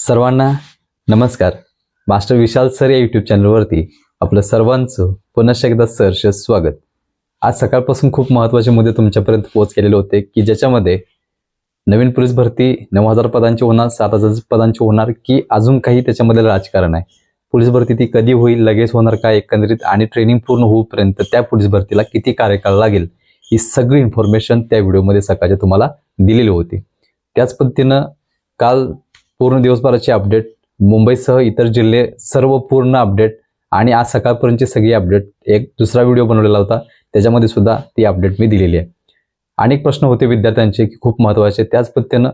सर्वांना नमस्कार. Master Vishal sir या यूट्यूब चॅनलवरती आपलं सर्वांचं पुन्हा एकदा सहर्ष स्वागत. आज सकाळपासून खूप महत्त्वाचे मुद्दे तुमच्यापर्यंत पोहोच केलेले होते की ज्याच्यामध्ये नवीन पोलीस भरती नऊ हजार पदांची होणार सात हजार पदांची होणार की अजून काही त्याच्यामध्ये राजकारण आहे? पोलीस भरती ती कधी होईल लगेच होणार का एकंदरीत आणि ट्रेनिंग पूर्ण होऊपर्यंत त्या पोलीस भरतीला किती कार्यकाळ लागेल? ही सगळी इन्फॉर्मेशन त्या व्हिडिओमध्ये सकाळच्या तुम्हाला दिलेली होती. त्याच पद्धतीनं काल पूर्ण दिवसभराची अपडेट मुंबईसह इतर जिल्हे सर्व पूर्ण अपडेट आणि आज सकाळपर्यंतची सगळी अपडेट. एक दुसरा व्हिडिओ बनवलेला होता त्याच्यामध्ये सुद्धा ती अपडेट मी दिलेली आहे. अनेक प्रश्न होते विद्यार्थ्यांचे की खूप महत्त्वाचे. त्याच पद्धतीनं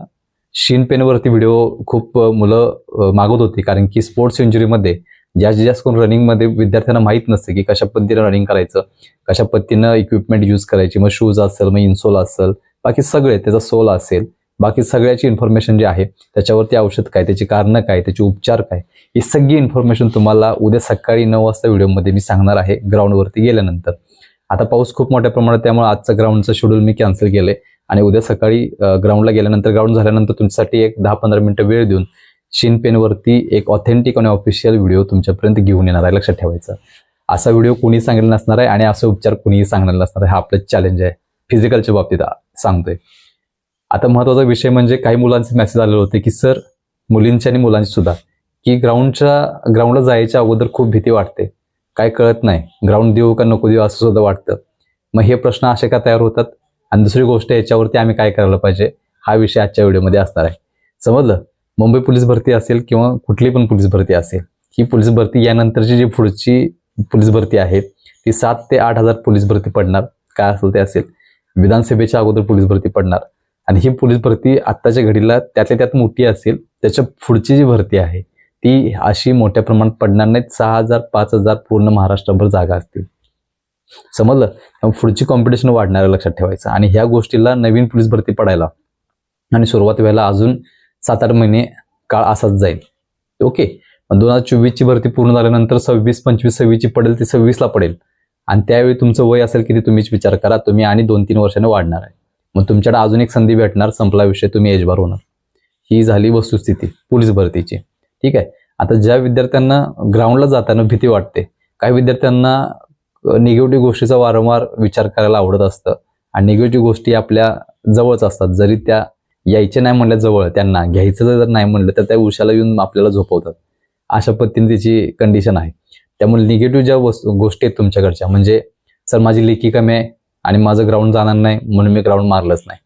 शीन पेनवरती व्हिडिओ खूप मुलं मागत होती. कारण की स्पोर्ट्स इंजुरीमध्ये जास्तीत जास्त करून रनिंगमध्ये विद्यार्थ्यांना माहीत नसते की कशा पद्धतीनं रनिंग करायचं कशा पद्धतीनं इक्विपमेंट यूज करायची. मग शूज असेल मग इन्सोल असेल बाकी सगळे त्याचा सोल असेल. बाकी सगळ्याची इन्फॉर्मेशन जी आहे त्याच्यावरती औषध काय त्याची कारणं काय त्याचे उपचार काय ही सगळी इन्फॉर्मेशन तुम्हाला उद्या सकाळी नऊ वाजता व्हिडिओमध्ये मी सांगणार आहे ग्राउंडवरती गेल्यानंतर. आता पाऊस खूप मोठ्या प्रमाणात त्यामुळे आजचं ग्राउंडचं शेड्यूल मी कॅन्सल केलंय. आणि उद्या सकाळी ग्राउंडला गेल्यानंतर ग्राउंड झाल्यानंतर तुमच्यासाठी एक दहा पंधरा मिनिटं वेळ देऊन शिन पेनवरती एक ऑथेंटिक आणि ऑफिशियल व्हिडिओ तुमच्यापर्यंत घेऊन येणार आहे लक्षात ठेवायचं. असा व्हिडिओ कोणी सांगितलं नसणार आहे आणि असा उपचार कोणीही सांगणार नसणार आहे हा आपलं चॅलेंज आहे. फिजिकलच्या बाबतीत सांगतोय. आता महत्त्वाचा विषय म्हणजे काही मुलांचे मेसेज आलेले होते की सर मुलींचे आणि मुलांचे सुद्धा. की ग्राउंडच्या ग्राउंडला जायच्या अगोदर खूप भीती वाटते. काय कळत नाही. ग्राउंड देऊ का नको देऊ असं सुद्धा वाटतं. मग हे प्रश्न असे का तयार होतात? आणि दुसरी गोष्ट याच्यावरती आम्ही काय करायला पाहिजे? हा विषय आजच्या व्हिडिओमध्ये असणार आहे. समजलं? मुंबई पोलीस भरती असेल किंवा कुठली पण पोलीस भरती असेल ही पोलीस भरती यानंतरची जी पुढची पोलीस भरती आहे ती सात ते आठ हजार पोलीस भरती पडणार. काय असेल ते असेल. विधानसभेच्या अगोदर पोलीस भरती पडणार. आणि ही पोलीस भरती आत्ताच्या घडीला त्यातल्या त्यात मोठी असेल त्याच्या पुढची जी भरती आहे ती अशी मोठ्या प्रमाणात पडणार नाहीत. सहा हजार पाच हजार पूर्ण महाराष्ट्रभर जागा असतील. समजलं? पुढची कॉम्पिटिशन वाढणार आहे लक्षात ठेवायचं. आणि ह्या गोष्टीला नवीन पोलीस भरती पडायला आणि सुरुवात व्हायला अजून सात आठ महिने काळ असाच जाईल. ओके? दोन हजार चोवीसची भरती पूर्ण झाल्यानंतर सव्वीस पंचवीस सव्वीसची पडेल ती सव्वीसला पडेल. आणि त्यावेळी तुमचं वय असेल किती तुम्हीच विचार करा. तुम्ही आणि दोन तीन वर्षाने वाढणार आहे. मग तुमच्याकडे अजून एक संधी भेटणार संपला विषय तुम्ही एजबार होणार. ही झाली वस्तुस्थिती पोलीस भरतीची. ठीक आहे? आता ज्या विद्यार्थ्यांना ग्राउंडला जाताना भीती वाटते काही विद्यार्थ्यांना निगेटिव्ह गोष्टीचा वारंवार विचार करायला आवडत असतं आणि निगेटिव्ह गोष्टी आपल्या जवळच असतात. जरी त्या यायच्या नाही म्हणल्या जवळ त्यांना घ्यायचं जर नाही म्हणलं तर त्या उशाला येऊन आपल्याला झोपवतात. अशा पद्धतीने तिची कंडिशन आहे. त्यामुळे निगेटिव्ह ज्या वस्तू गोष्टी आहेत तुमच्याकडच्या म्हणजे सर माझी लेखी कमी आहे आणि माझं ग्राउंड जाणार नाही म्हणून मी ग्राउंड मारलंच नाही.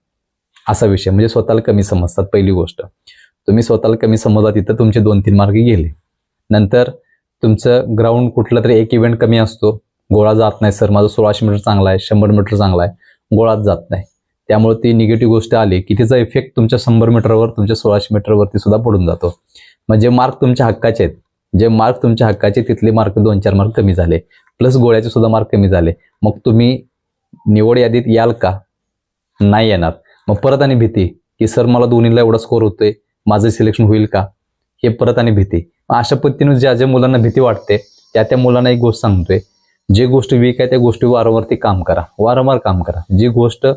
असा विषय. म्हणजे स्वतःला कमी समजतात पहिली गोष्ट. तुम्ही स्वतःला कमी समजला तिथं तुमचे दोन तीन मार्क गेले. नंतर तुमचं ग्राउंड कुठला तरी एक इव्हेंट कमी असतो. गोळा जात नाही. सर माझं सोळाशे मीटर चांगला आहे शंभर मीटर चांगला आहे. गोळाच जात नाही. त्यामुळे ती निगेटिव्ह गोष्ट आली की तिचा इफेक्ट तुमच्या शंभर मीटरवर तुमच्या सोळाशे मीटरवरती सुद्धा पडून जातो. म्हणजे मार्क तुमच्या हक्काचे आहेत जे मार्क तुमच्या हक्काचे तिथले मार्क दोन चार मार्क कमी झाले. प्लस गोळ्याचे सुद्धा मार्क कमी झाले. मग तुम्ही निवड यादीत याल का? नाही येणार. मग परत आणि भीती की सर मला दोन्हीला एवढा स्कोर होतोय. माझं सिलेक्शन होईल का? हे परत आणि भीती. मग अशा पद्धतीने ज्या ज्या मुलांना भीती वाटते त्या त्या मुलांना एक गोष्ट सांगतोय. जे गोष्ट वीक आहे त्या गोष्टी वारंवार ती काम करा. वारंवार काम करा. जी गोष्ट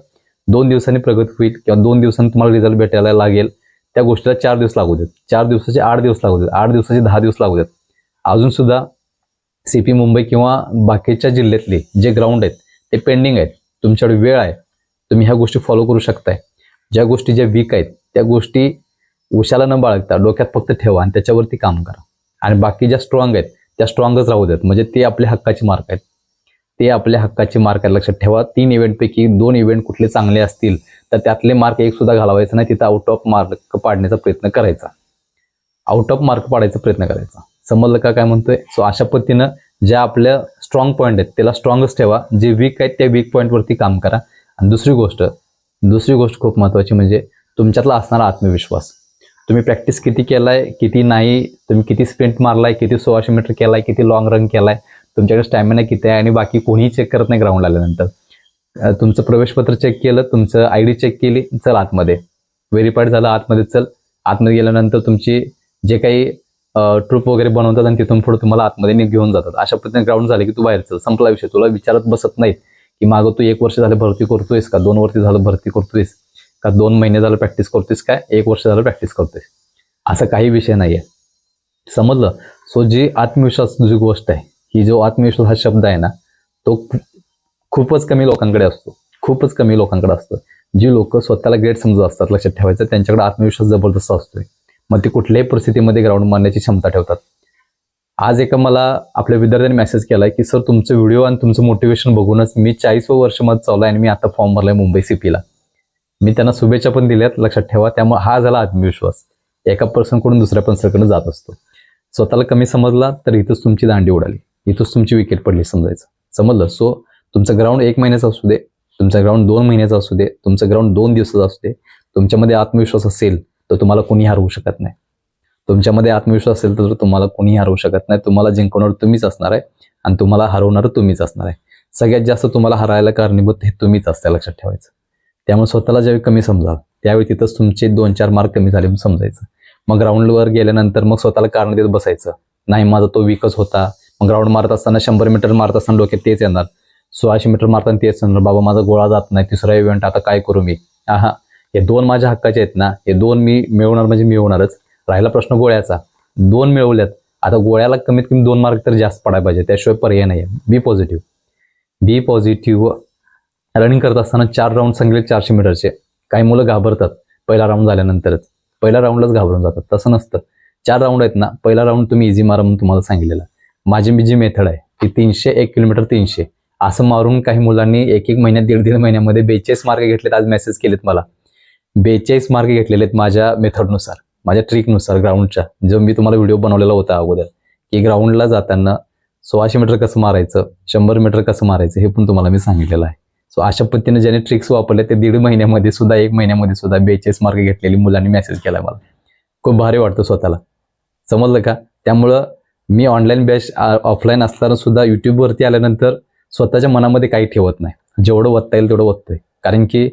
दोन दिवसांनी प्रगत होईल किंवा दोन दिवसांनी तुम्हाला रिझल्ट भेटायला लागेल त्या गोष्टीला चार दिवस लागू देत. चार दिवसाचे आठ दिवस लागू देत. आठ दिवसाचे दहा दिवस लागू देत. अजून सुद्धा सी पी मुंबई किंवा बाकीच्या जिल्ह्यातले जे ग्राउंड आहेत ते पेंडिंग आहेत. तुमच्याकडे वेळ आहे. तुम्ही ह्या गोष्टी फॉलो करू शकताय. ज्या गोष्टी ज्या वीक आहेत त्या गोष्टी उशाला न बाळगता डोक्यात फक्त ठेवा आणि त्याच्यावरती काम करा. आणि बाकी ज्या स्ट्रॉंग आहेत त्या स्ट्रॉंगच राहू देत. म्हणजे ते आपल्या हक्काचे मार्क आहेत. ते आपल्या हक्काचे मार्क आहेत. लक्षात ठेवा तीन इव्हेंटपैकी दोन इव्हेंट कुठले चांगले असतील तर त्यातले मार्क एक सुद्धा घालवायचा नाही. तिथं आउट ऑफ मार्क पाडण्याचा प्रयत्न करायचा. आउट ऑफ मार्क पाडायचा प्रयत्न करायचा. समजलं का काय म्हणतोय? सो अशा पद्धतीनं ज्या आपल्या स्ट्रॉंग पॉईंट आहेत. त्याला स्ट्रॉंगच ठेवा. जे वीक आहेत त्या वीक पॉईंटवरती काम करा. आणि दुसरी गोष्ट दुसरी गोष्ट खूप महत्त्वाची म्हणजे तुमच्यातला असणारा आत्मविश्वास. तुम्ही प्रॅक्टिस किती केलाय किती नाही तुम्ही किती स्प्रिंट मारलाय किती सोळाशे मीटर केलाय किती लॉंग रन केलाय तुमच्याकडे स्टॅमिना किती आहे आणि बाकी कोणीही चेक करत नाही ग्राउंड आल्यानंतर. तुमचं प्रवेशपत्र चेक केलं तुमचं आय डी चेक केली चल आतमध्ये. व्हेरीफाईड झालं आतमध्ये चल. आतमध्ये गेल्यानंतर तुमची जे काही ट्रूप वगैरे बनवतात आणि तिथून पुढे तुम्हाला आतमध्ये नि- घेऊन जातात. अशा पद्धतीने ग्राउंड झाले की तू बाहेर चल. संपला विषय. तुला विचारत बसत नाहीत की मागं तू एक वर्ष झालं भरती करतोयस का? दोन वर्ष झालं भरती करतोयस का? दोन महिने झालं प्रॅक्टिस करतोयस काय एक वर्ष झालं प्रॅक्टिस करतोयस. असा काही विषय नाही आहे समजलं? सो जी आत्मविश्वास जी गोष्ट आहे ही जो आत्मविश्वास हा शब्द आहे ना तो खूपच कमी लोकांकडे असतो. खूपच कमी लोकांकडे असतो. जी लोक स्वतःला ग्रेट समजत असतात लक्षात ठेवायचं त्यांच्याकडे आत्मविश्वास जबरदस्त असतोय. मग ते कुठल्याही परिस्थितीमध्ये ग्राउंड मारण्याची क्षमता ठेवतात. आज एका मला आपल्या विद्यार्थ्यांनी मेसेज केलाय की सर तुमचं व्हिडिओ आणि तुमचं मोटिवेशन बघूनच मी चाळीसवं वर्षमध्ये चालू आहे आणि मी आता फॉर्म भरलाय मुंबई सीपीला मी त्यांना शुभेच्छा पण दिल्यात. लक्षात ठेवा त्यामुळे हा झाला आत्मविश्वास. एका पर्सनकडून दुसऱ्या पर्सनकडे जात असतो. स्वतःला कमी समजला तर इथंच तुमची दांडी उडाली. इथंच तुमची विकेट पडली समजायचं. समजलं? सो तुमचं ग्राउंड एक महिन्याचं असू दे. तुमचं ग्राउंड दोन महिन्याचं असू दे. तुमचं ग्राउंड दोन दिवसाचं असू दे. तुमच्यामध्ये आत्मविश्वास असेल तर तुम्हाला कोणी हरवू शकत नाही. तुमच्यामध्ये आत्मविश्वास असेल तर तुम्हाला कोणी हरवू शकत नाही. तुम्हाला जिंकवणार तुम्हीच असणार आहे आणि तुम्हाला हरवणार तुम्हीच असणार आहे. सगळ्यात जास्त तुम्हाला हरायला कारणीभूत हे तुम्हीच असते लक्षात ठेवायचं. त्यामुळे स्वतःला ज्यावेळी कमी समजा त्यावेळी तिथंच तुमचे दोन चार मार्क कमी झाले समजायचं. मग ग्राउंडवर गेल्यानंतर मग स्वतःला कारण देत बसायचं. नाही माझा तो विकच होता. मग ग्राउंड मारत असताना शंभर मीटर मारत असताना डोक्यात तेच येणार. सोळाशे मीटर मारताना तेच येणार. बाबा माझा गोळा जात नाही. तिसरा इव्हेंट आता काय करू मी? हा हे दोन माझ्या हक्काचे आहेत ना हे दोन मी मिळवणार म्हणजे मिळवणारच. राहिला प्रश्न गोळ्याचा. दोन मिळवल्यात. आता गोळ्याला कमीत कमी दोन मार्क तर जास्त पडायला पाहिजे त्याशिवाय पर्याय नाही आहे be positive be positive running करत असताना चार राऊंड सांगले चारशे मीटरचे. काही मुलं घाबरतात. पहिला राऊंड झाल्यानंतरच. पहिल्या राऊंडलाच घाबरून जातात. तसं नसतं. चार राऊंड आहेत ना पहिला राऊंड तुम्ही इझी मारा म्हणून तुम्हाला सांगितलेलं. माझी मी जी मेथड आहे ती तीनशे एक किलोमीटर तीनशे. असं मारून काही मुलांनी एक एक महिन्यात दीड दीड महिन्यामध्ये बेचाळीस मार्क घेतलेत आज मेसेज केलेत मला. बेचाळीस मार्क घेतलेले आहेत माझ्या मेथडनुसार माझ्या ट्रिकनुसार ग्राउंडच्या जो मी तुम्हाला व्हिडिओ बनवलेला होता अगोदर की ग्राउंडला जाताना सोळाशे मीटर कसं मारायचं शंभर मीटर कसं मारायचं हे पण तुम्हाला मी सांगितलेलं आहे. सो अशा पद्धतीने ज्याने ट्रिक्स वापरले ते दीड महिन्यामध्ये सुद्धा एक महिन्यामध्ये सुद्धा बेचाळीस मार्क घेतलेली मुलांनी मेसेज केला मला. खूप भारी वाटतं स्वतःला. समजलं का? त्यामुळं मी ऑनलाईन बॅच ऑफलाईन असताना सुद्धा युट्यूबवरती आल्यानंतर स्वतःच्या मनामध्ये काही ठेवत नाही. जेवढं वत्ता येईल तेवढं वत्तोय. कारण की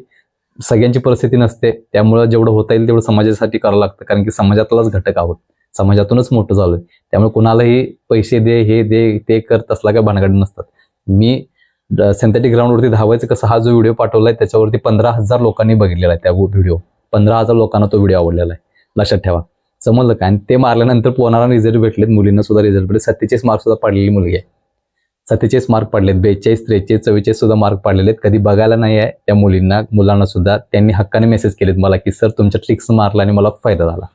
सगळ्यांची परिस्थिती नसते. त्यामुळं जेवढं होता येईल तेवढं समाजासाठी करावं लागतं. कारण की समाजातलाच घटक आहोत. समाजातूनच मोठं झालोय. त्यामुळे कुणालाही पैसे दे हे दे ते कर तसला काय भानगड नसतात. मी सिंथेटिक ग्राउंडवरती धावायचं कसं हा जो व्हिडिओ पाठवलाय त्याच्यावरती पंधरा हजार लोकांनी बघितलेला आहे त्या व्हिडिओ पंधरा हजार लोकांना तो व्हिडिओ आवडलेला आहे. लक्षात ठेवा. समजलं का आणि ते मारल्यानंतर पोहणारा रिझल्ट भेटलेत. मुलींना सुद्धा रिझल्ट भेटले सत्तेचाळीस मार्क सुद्धा पडलेली मुलगी आहे. सत्तेचाळीस मार्क पडलेत बेचाळीस त्रेचाळीस चव्वेचाळीस सुद्धा मार्क पडलेले आहेत कधी बघायला नाही आहे त्या मुलींना मुलांना सुद्धा. त्यांनी हक्काने मेसेज केलेत मला की सर तुमच्या ट्रिक्स मारला आणि मला फायदा झाला.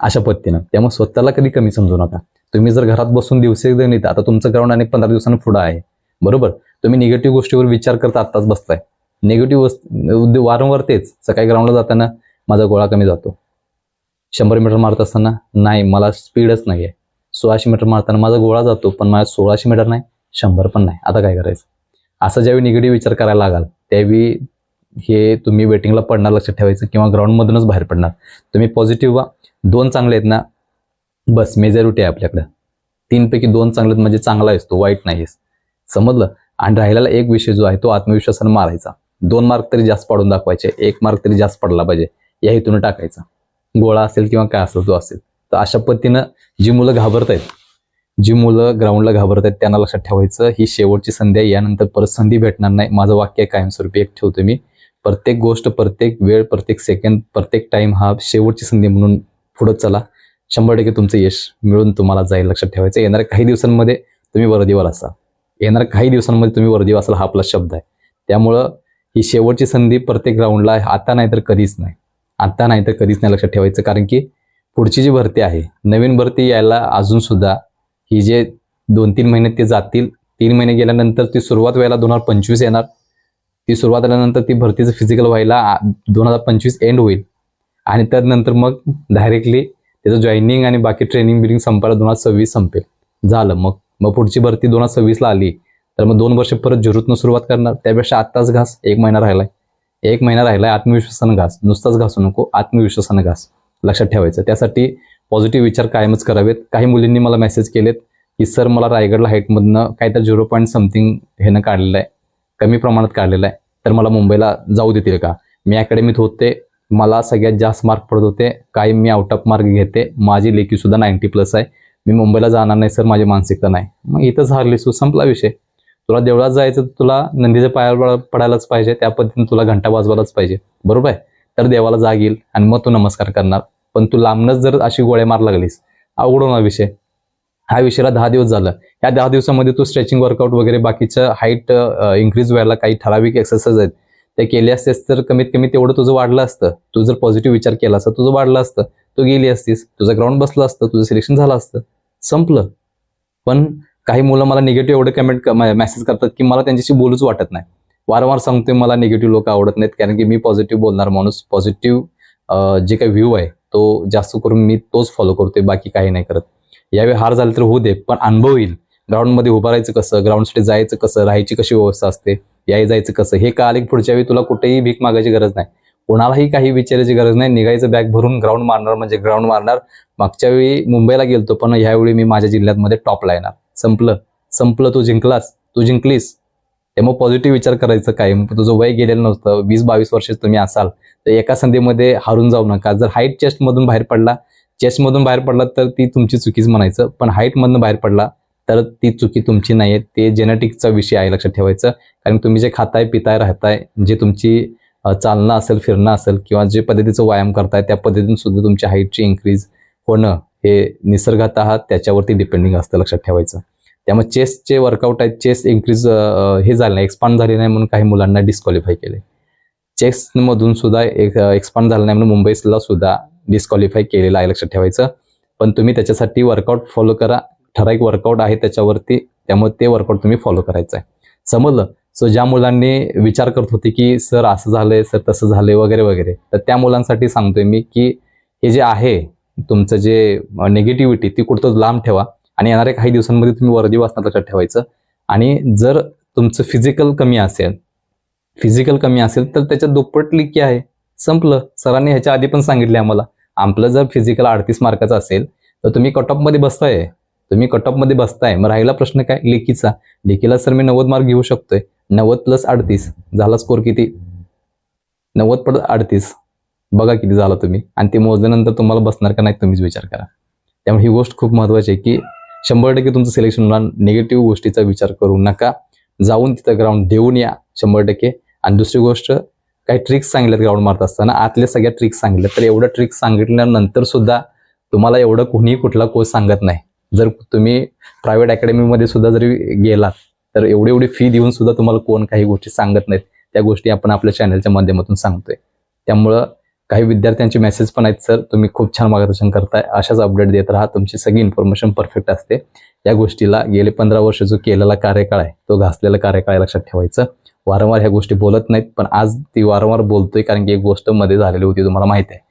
अशा पद्धतीनं. त्यामुळे स्वतःला कधी कमी समजू नका. तुम्ही जर घरात बसून दिवसेगणित आता तुमचं ग्राउंड आणि पंधरा दिवसांनी पुढं आहे. बरोबर? तुम्ही निगेटिव्ह गोष्टीवर विचार करता आत्ताच बसताय. निगेटिव्ह वारंवार तेच. सकाळी ग्राउंडला जाताना माझा गोळा कमी जातो. शंभर मीटर मारत असताना नाही मला स्पीडच नाही आहे सोळाशे मीटर मारताना माझा गोळा जातो पण माझा सोळाशे मीटर नाही. शंभर पण नाही. आता काय करायचं? असं ज्यावेळी निगेटिव्ह विचार करायला लागाल त्यावेळी हे तुम्ही वेटिंगला पडणार लक्षात ठेवायचं किंवा ग्राउंडमधूनच बाहेर पडणार. तुम्ही पॉझिटिव्ह व्हा. दोन चांगले आहेत ना? बस मेजॉरिटी आहे आपल्याकडं. तीनपैकी दोन चांगले आहेत म्हणजे चांगला आहेस तो वाईट नाही समजलं? आणि राहिलेला एक विषय जो आहे तो आत्मविश्वासानं मारायचा. दोन मार्क तरी जास्त पाडून दाखवायचे एक मार्क तरी जास्त पडला पाहिजे या हेतून टाकायचा. गोळा असेल किंवा काय असेल तो असेल. तर अशा पद्धतीनं जी मुलं घाबरत आहेत जी मुलं ग्राउंडला घाबरत आहेत त्यांना लक्षात ठेवायचं ही शेवटची संधी आहे. यानंतर परत संधी भेटणार नाही. माझं वाक्य कायमस्वरूपी एक ठेवतो मी. प्रत्येक गोष्ट प्रत्येक वेळ प्रत्येक सेकंद प्रत्येक टाइम हा शेवटची संधी म्हणून पुढं चला. शंभर टक्के तुमचं यश मिळून तुम्हाला जाईल लक्षात ठेवायचं. येणाऱ्या काही दिवसांमध्ये तुम्ही वर्दीवर असाल. येणाऱ्या काही दिवसांमध्ये तुम्ही वर्दीवर असाल हा आपला शब्द आहे. त्यामुळं ही शेवटची संधी प्रत्येक ग्राउंडला आहे आता नाही तर कधीच नाही. आता नाही तर कधीच नाही लक्षात ठेवायचं. कारण की पुढची जी भरती आहे नवीन भरती यायला अजून की जे दोन तीन महिने ते जातील तीन महिने गेल्यानंतर ती सुरुवात व्हायला दोन हजार पंचवीस येणार. ती सुरुवात झाल्यानंतर ती भरतीचं फिजिकल व्हायला दोन हजार पंचवीस एंड होईल. आणि त्यानंतर मग डायरेक्टली त्याचं जॉईनिंग आणि बाकी ट्रेनिंग बिनिंग संपायला दोन हजार सव्वीस संपेल. झालं. मग मग पुढची भरती दोन हजार सव्वीसला आली. तर मग दोन वर्ष परत झुरूतनं सुरुवात करणार. त्यापेक्षा आत्ताच घास एक महिना राहिलाय. एक महिना राहिलाय आत्मविश्वासानं घास. नुसताच घासू नको आत्मविश्वासानं घास. लक्षात ठेवायचं. त्यासाठी पॉझिटिव्ह विचार कायमच करावेत. काही मुलींनी मला मेसेज केलेत की सर मला रायगडला हाईटमधनं काहीतरी झिरो पॉईंट समथिंग ह्यानं काढलेलं आहे. कमी प्रमाणात काढलेलं आहे. तर मला मुंबईला जाऊ देतील का? मी अकॅडमीत होते. मला सगळ्यात जास्त मार्क पडत होते. काही मी आउट ऑफ मार्क घेते. माझी लेकीसुद्धा नाईन्टी प्लस आहे. मी मुंबईला जाणार नाही सर माझी मानसिकता नाही. मग इथंच हारली सु संपला विषय. तुला देवळात जायचं तर तुला नंदीच्या पायावर पडायलाच पाहिजे. त्या पद्धतीने तुला घंटा वाजवायलाच पाहिजे. बरोबर आहे? तर देवाला जाग येईल आणि मग तू नमस्कार करणार. पण तू लांबनच जर अशी गोळ्या मार लागलीस अवघड होणार विषय. हा विषयाला दहा दिवस झालं. या दहा दिवसामध्ये तू स्ट्रेचिंग वर्कआउट वगैरे बाकीचं हाईट इन्क्रीज व्हायला काही ठराविक एक्सरसाइज आहेत. ते केले असतेस तर कमीत कमी तेवढं तुझं वाढलं असतं. तू जर पॉझिटिव्ह विचार केला असता तुझं वाढलं असतं. तू गेली असतीस तुझं ग्राउंड बसलं असतं तुझं सिलेक्शन झालं असतं. संपलं. पण काही मुलं मला निगेटिव्ह एवढे कमेंट मेसेज करतात की मला त्यांच्याशी बोलूच वाटत नाही. वारंवार सांगतोय मला निगेटिव्ह लोक आवडत नाहीत कारण की मी पॉझिटिव्ह बोलणार माणूस. पॉझिटिव्ह जे काही व्ह्यू आहे तो जास्त करून मी तोच फॉलो करतोय बाकी काही नाही करत. यावेळी हार झाली तर होऊ दे पण अनुभव येईल. ग्राउंडमध्ये उभं राहायचं कसं? ग्राउंडसाठी जायचं कसं? राहायची कशी व्यवस्था असते? याय जायचं कसं? हे का की पुढच्या वेळी तुला कुठेही भीक मागायची गरज नाही. कोणालाही काही विचारायची गरज नाही. निघायचं बॅग भरून ग्राउंड मारणार म्हणजे ग्राउंड मारणार. मागच्या वेळी मुंबईला गेलतो पण ह्यावेळी मी माझ्या जिल्ह्यामध्ये टॉपला येणार. संपलं. संपलं तू जिंकलास. तू जिंकलीस. त्यामुळे पॉझिटिव्ह विचार करायचं काय तुझं वय गेलेलं नव्हतं. वीस बावीस वर्ष तुम्ही असाल. तर एका संधीमध्ये हारून जाऊ नका. जर हाईट चेस्टमधून बाहेर पडला चेस्टमधून बाहेर पडला तर ती तुमची चुकीच म्हणायचं. पण हाईटमधून बाहेर पडला तर ती चुकी तुमची नाही आहे ते जेनेटिकचा विषय आहे लक्षात ठेवायचं. कारण तुम्ही जे खाताय पिताय राहताय जे तुमची चालणं असेल फिरणं असेल किंवा जे पद्धतीचं व्यायाम करताय त्या पद्धतीने सुद्धा तुमच्या हाईटची इन्क्रीज होणं हे निसर्गात आहात त्याच्यावरती डिपेंडिंग असतं लक्षात ठेवायचं. त्यामुळे चेसचे वर्कआउट आहेत चेस इन्क्रीज हे झालं नाही एक्सपांड झाले नाही म्हणून काही मुलांना डिस्क्वालिफाय केले चेसमधून सुद्धा एक एक्सपांड झालं नाही म्हणून मुंबईला सुद्धा डिस्क्वालिफाय केलेलं आहे लक्षात ठेवायचं. पण तुम्ही त्याच्यासाठी वर्कआउट फॉलो करा. ठराविक वर्कआउट आहे त्याच्यावरती त्यामुळे ते वर्कआउट तुम्ही फॉलो करायचं आहे समजलं? सो ज्या मुलांनी विचार करत होते की सर असं झालंय सर तसं झालंय वगैरे वगैरे तर त्या मुलांसाठी सांगतोय मी की हे जे आहे तुमचं जे निगेटिव्हिटी ती कुठं लांब ठेवा. आणि येणाऱ्या काही दिवसांमध्ये तुम्ही वर्दी वाचण्यात लक्षात ठेवायचं. आणि जर तुमचं फिजिकल कमी असेल फिजिकल कमी असेल तर त्याच्यात दुप्पट लिखी आहे. संपलं. सरांनी ह्याच्या आधी पण सांगितले आम्हाला. आपलं जर फिजिकल अडतीस मार्काचं असेल तर तुम्ही कटऑफमध्ये बसताय. तुम्ही कटऑफमध्ये बसताय. मग राहिला प्रश्न काय? लेखीचा. लेखीला सर मी नव्वद मार्क घेऊ शकतोय. नव्वद प्लस अडतीस. झाला स्कोर किती? नव्वद पड अडतीस. बघा किती झाला तुम्ही. आणि ते मोजल्यानंतर तुम्हाला बसणार का नाही तुम्हीच विचार करा. त्यामुळे ही गोष्ट खूप महत्वाची आहे की शंभर टक्के तुमचं सिलेक्शन होणार. निगेटिव्ह गोष्टीचा विचार करू नका. जाऊन तिथं ग्राउंड देऊन या शंभर टक्के. आणि दुसरी गोष्ट काही ट्रिक्स सांगितल्यात ग्राउंड मारत असताना. आतल्या सगळ्या ट्रिक्स सांगितल्या तर एवढं ट्रिक्स सांगितल्यानंतर सुद्धा तुम्हाला एवढं कुणी कुठला कोर्स सांगत नाही. जर तुम्ही प्रायव्हेट अकॅडमीमध्ये सुद्धा जरी गेलात तर एवढी एवढी फी देऊन सुद्धा तुम्हाला कोण काही गोष्टी सांगत नाहीत. त्या गोष्टी आपण आपल्या चॅनलच्या माध्यमातून सांगतोय. त्यामुळं काही विद्यार्थ्यांचे मेसेज पण आहेत सर तुम्ही खूप छान मार्गदर्शन करताय. अशाच अपडेट देत राहा. तुमची सगळी इन्फॉर्मेशन परफेक्ट असते. या गोष्टीला गेले पंधरा वर्ष जो केलेला कार्यकाळ आहे तो घासलेला कार्यकाळ लक्षात ठेवायचं. वारंवार ह्या गोष्टी बोलत नाहीत पण आज ती वारंवार बोलतोय कारण की एक गोष्टमध्ये झालेली होती तुम्हाला माहिती आहे.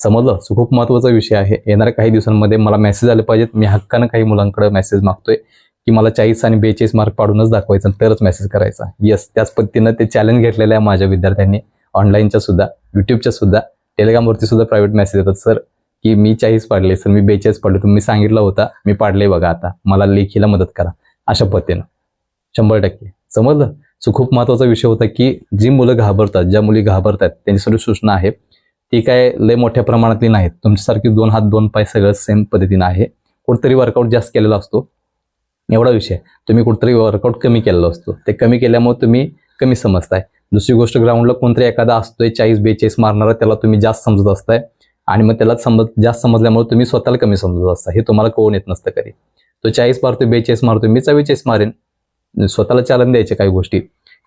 समजलं? खूप महत्त्वाचा विषय आहे. येणाऱ्या काही दिवसांमध्ये मला मेसेज आले पाहिजेत. मी हक्कानं काही मुलांकडे मेसेज मागतोय की मला चाळीस आणि बेचाळीस मार्क पाडूनच दाखवायचं तरच मेसेज करायचा. येस त्याच पद्धतीनं ते चॅलेंज घेतलेलं आहे माझ्या विद्यार्थ्यांनी. ऑनलाईनच्या सुद्धा युट्यूबच्या सुद्धा. टेलिग्रामवरती सुद्धा प्रायव्हेट मेसेज येतात सर की मी चाळीस पाडले सर मी बेचाळीस पाडले तुम्ही सांगितलं होता मी पाडले बघा आता मला लेखीला मदत करा. अशा पद्धतीनं. शंभर टक्के. समजलं? सो खूप महत्त्वाचा विषय होता की जी मुलं घाबरतात ज्या मुली घाबरतात त्यांच्यासाठी सूचना आहे ती काय लय मोठ्या प्रमाणातली नाहीत. तुमच्यासारखी दोन हात दोन पाय सगळं सेम पद्धतीनं आहे. कुठतरी वर्कआउट जास्त केलेला असतो. एवढा विषय. तुम्ही कुठतरी वर्कआउट कमी केलेला असतो. ते कमी केल्यामुळे तुम्ही कमी समजताय. दुसरी गोष्ट ग्राउंडला कोणतरी एखादा असतोय चाळीस बेचाळीस मारणारा त्याला तुम्ही जास्त समजत असताय. आणि मग त्याला समज जास्त समजल्यामुळे तुम्ही स्वतःला कमी समजत असता हे तुम्हाला कळून येत नसतं कधी. तो चाळीस मारतोय बेचाळीस मारतो मी चव्वेचाळीस मारेन. स्वतःला चालन द्यायचे काही गोष्टी.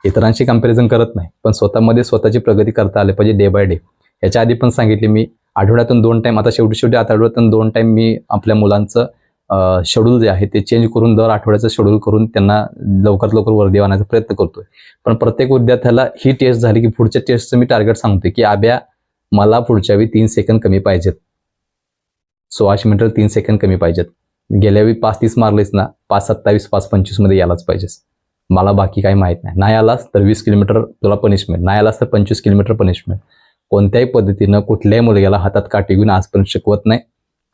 इतरांशी कंपॅरिझन करत नाही. पण स्वतःमध्ये स्वतःची प्रगती करता आली पाहिजे डे बाय डे याच्या आधी पण सांगितले मी आठवड्यातून दोन टाईम आता शेवटी शेवटी आता आठवड्यातून दोन टाईम मी आपल्या मुलांचं शेड्यूल जे आहे ते चेंज करून दर आठवड्याचं शेड्यूल करून त्यांना लवकरात लवकर वर्दी आणण्याचा प्रयत्न करतोय. पण प्रत्येक विद्यार्थ्याला ही टेस्ट झाली की पुढच्या टेस्टचं मी टार्गेट सांगतोय की आब्या मला पुढच्या वेळी तीन सेकंद कमी पाहिजेत. सोळाशे मीटर तीन सेकंद कमी पाहिजेत. गेल्या वेळी पाच तीस मारलेस ना पाच सत्तावीस पाच पंचवीसमध्ये यायलाच पाहिजेस. मला बाकी काही माहीत नाही. नाही आलास तर वीस किलोमीटर तुला पनिशमेंट नाही आलास तर पंचवीस किलोमीटर पनिशमेंट कोणत्याही पद्धतीनं कुठल्याही मुलग्याला हातात काठी घेऊन आजपर्यंत शिकवत नाही.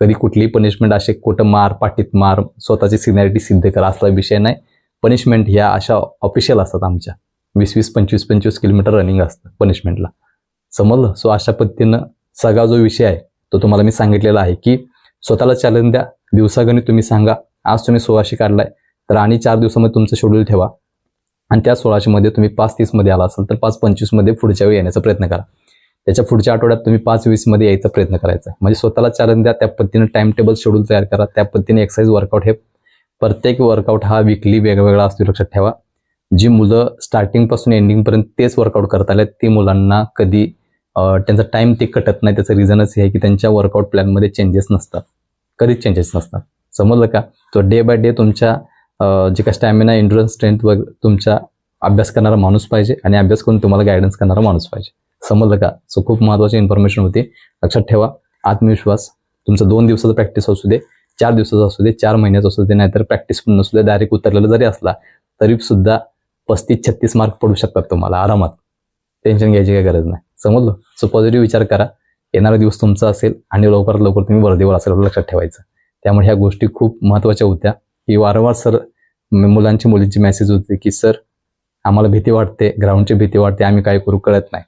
कधी कुठलीही पनिशमेंट असे कुठं मार पाठीत मार स्वतःची सिनियरिटी सिद्ध करा असला विषय नाही. पनिशमेंट ह्या अशा ऑफिशियल असतात आमच्या. वीस वीस पंचवीस पंचवीस किलोमीटर रनिंग असतं पनिशमेंटला समजलं? सो अशा पद्धतीनं सगळा जो विषय आहे तो तुम्हाला मी सांगितलेला आहे की स्वतःला चॅलेंज द्या. दिवसागणित तुम्ही सांगा. आज तुम्ही सोळाशे काढलाय तर आणि चार दिवसामध्ये तुमचं शेड्यूल ठेवा. आणि त्या सोळाशे मध्ये तुम्ही पाच तीसमध्ये आला असाल तर पाच पंचवीसमध्ये पुढच्या वेळी येण्याचा प्रयत्न करा. त्याच्या पुढच्या आठवड्यात तुम्ही पाच वीसमध्ये यायचा प्रयत्न करायचा. म्हणजे स्वतःला चॅलेंज द्या त्या पद्धतीने टाइम टेबल शेड्यूल तयार करा त्या पद्धतीने एक्सरसाइज वर्कआउट हे प्रत्येक वर्कआउट हा विकली वेगवेगळा असतो लक्षात ठेवा. जी मुलं स्टार्टिंगपासून एंडिंगपर्यंत तेच वर्कआउट करत आले ती मुलांना कधी त्यांचा टाईम ते कटत नाही त्याचं रिझनच हे आहे की त्यांच्या वर्कआउट प्लॅनमध्ये चेंजेस नसतात. कधीच चेंजेस नसतात. समजलं का? तो डे बाय डे तुमच्या जे काय स्टॅमिना इंडुरन्स स्ट्रेंथ वगैरे तुमच्या अभ्यास करणारा माणूस पाहिजे आणि अभ्यास करून तुम्हाला गायडन्स करणारा माणूस पाहिजे. समजलं का? सो खूप महत्त्वाची इन्फॉर्मेशन होती. लक्षात ठेवा आत्मविश्वास. तुमचा दोन दिवसाचा प्रॅक्टिस असू दे चार दिवसाचा असू दे चार महिन्याचा असू दे नाहीतर प्रॅक्टिस पण नसू दे डायरेक्ट उतरलेला जरी असला तरी सुद्धा पस्तीस छत्तीस मार्क पडू शकतात तुम्हाला आरामात. टेन्शन घ्यायची काही गरज नाही. समजलं? सो पॉझिटिव्ह विचार करा. येणारा दिवस तुमचा असेल आणि लवकरात लवकर तुम्ही वर्धेवर असेल लक्षात ठेवायचं. त्यामुळे ह्या गोष्टी खूप महत्त्वाच्या होत्या. की वारंवार सर मुलांची मुलींची मेसेज होते की सर आम्हाला भीती वाटते ग्राउंडची भीती वाटते आम्ही काय करू कळत नाही.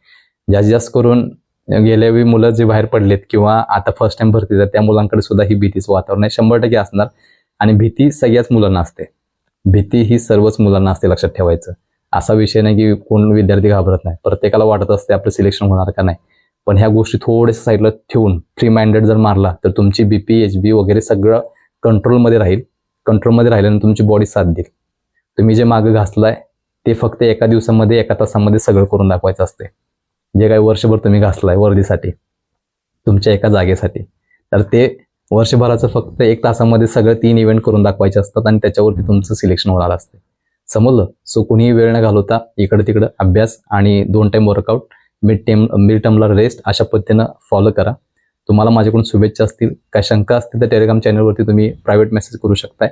जास्त जास्त करून गेल्या वेळी मुलं जे बाहेर पडलेत किंवा आता फर्स्ट टाइम भरती देतात त्या मुलांकडे सुद्धा ही भीतीचं वातावरण आहे. शंभर टक्के असणार. आणि भीती सगळ्याच मुलांना असते. भीती ही सर्वच मुलांना असते लक्षात ठेवायचं. असा विषय नाही की कोण विद्यार्थी घाबरत नाही. प्रत्येकाला वाटत असते आपलं सिलेक्शन होणार का नाही. पण ह्या गोष्टी थोड्याशा साईडला ठेवून फ्री माइंडेड जर मारला तर तुमची बीपी एच बी वगैरे सगळं कंट्रोलमध्ये राहील. कंट्रोलमध्ये राहिल्याने तुमची बॉडी साथ देईल. तुम्ही जे मागं घासलाय ते फक्त एका दिवसामध्ये एका तासामध्ये सगळं करून दाखवायचं असते जे काही वर्षभर तुम्ही घासलाय वर्दीसाठी तुमच्या एका जागेसाठी तर ते वर्षभराचं फक्त एक तासामध्ये सगळं तीन इव्हेंट करून दाखवायचे असतात आणि त्याच्यावरती तुमचं सिलेक्शन होणार असते. समजलं? सो कुणीही वेळ न घालवता इकडं तिकडं अभ्यास आणि दोन time workout mid term mid टर्मला rest अशा पद्धतीनं फॉलो करा. तुम्हाला माझ्याकडून शुभेच्छा असतील. काय शंका असतील तर टेलिग्राम चॅनलवरती तुम्ही प्रायव्हेट मेसेज करू शकताय.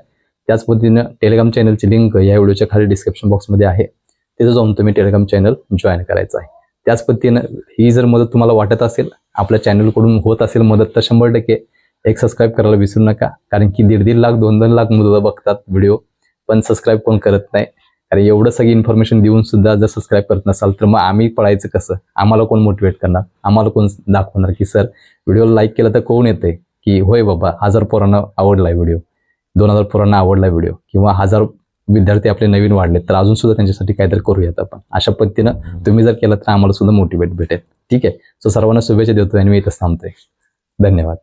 त्याच पद्धतीनं टेलिग्राम चॅनलची लिंक या व्हिडिओच्या खाली डिस्क्रिप्शन बॉक्समध्ये आहे. तिथं जाऊन तुम्ही टेलिग्राम चॅनल जॉईन करायचं आहे. त्याच पद्धतीनं ही जर मदत तुम्हाला वाटत असेल आपल्या चॅनलकडून होत असेल मदत तर शंभर टक्के एक सबस्क्राईब करायला विसरू नका. कारण की दीड दीड लाख दोन दोन लाख मुलं बघतात व्हिडिओ पण सबस्क्राईब कोण करत नाही. कारण एवढं सगळी इन्फॉर्मेशन देऊन सुद्धा जर सबस्क्राईब करत नसाल तर मग आम्ही पळायचं कसं? आम्हाला कोण मोटिवेट करणार? आम्हाला कोण दाखवणार की सर व्हिडिओला लाईक केलं तर कोण येते की होय बाबा हजार पोरांना आवडलाय व्हिडिओ दोन हजार पोरांना आवडलाय व्हिडिओ किंवा हजार विद्यार्थी आपले नवीन वाढले तर अजून सुद्धा त्यांच्यासाठी काहीतरी करूयात आपण. अशा पद्धतीनं तुम्ही जर केलं तर आम्हाला सुद्धा मोटिवेट भेटेल. ठीक आहे? सो सर्वांना शुभेच्छा देतो आणि मी इथंच थांबतोय. धन्यवाद.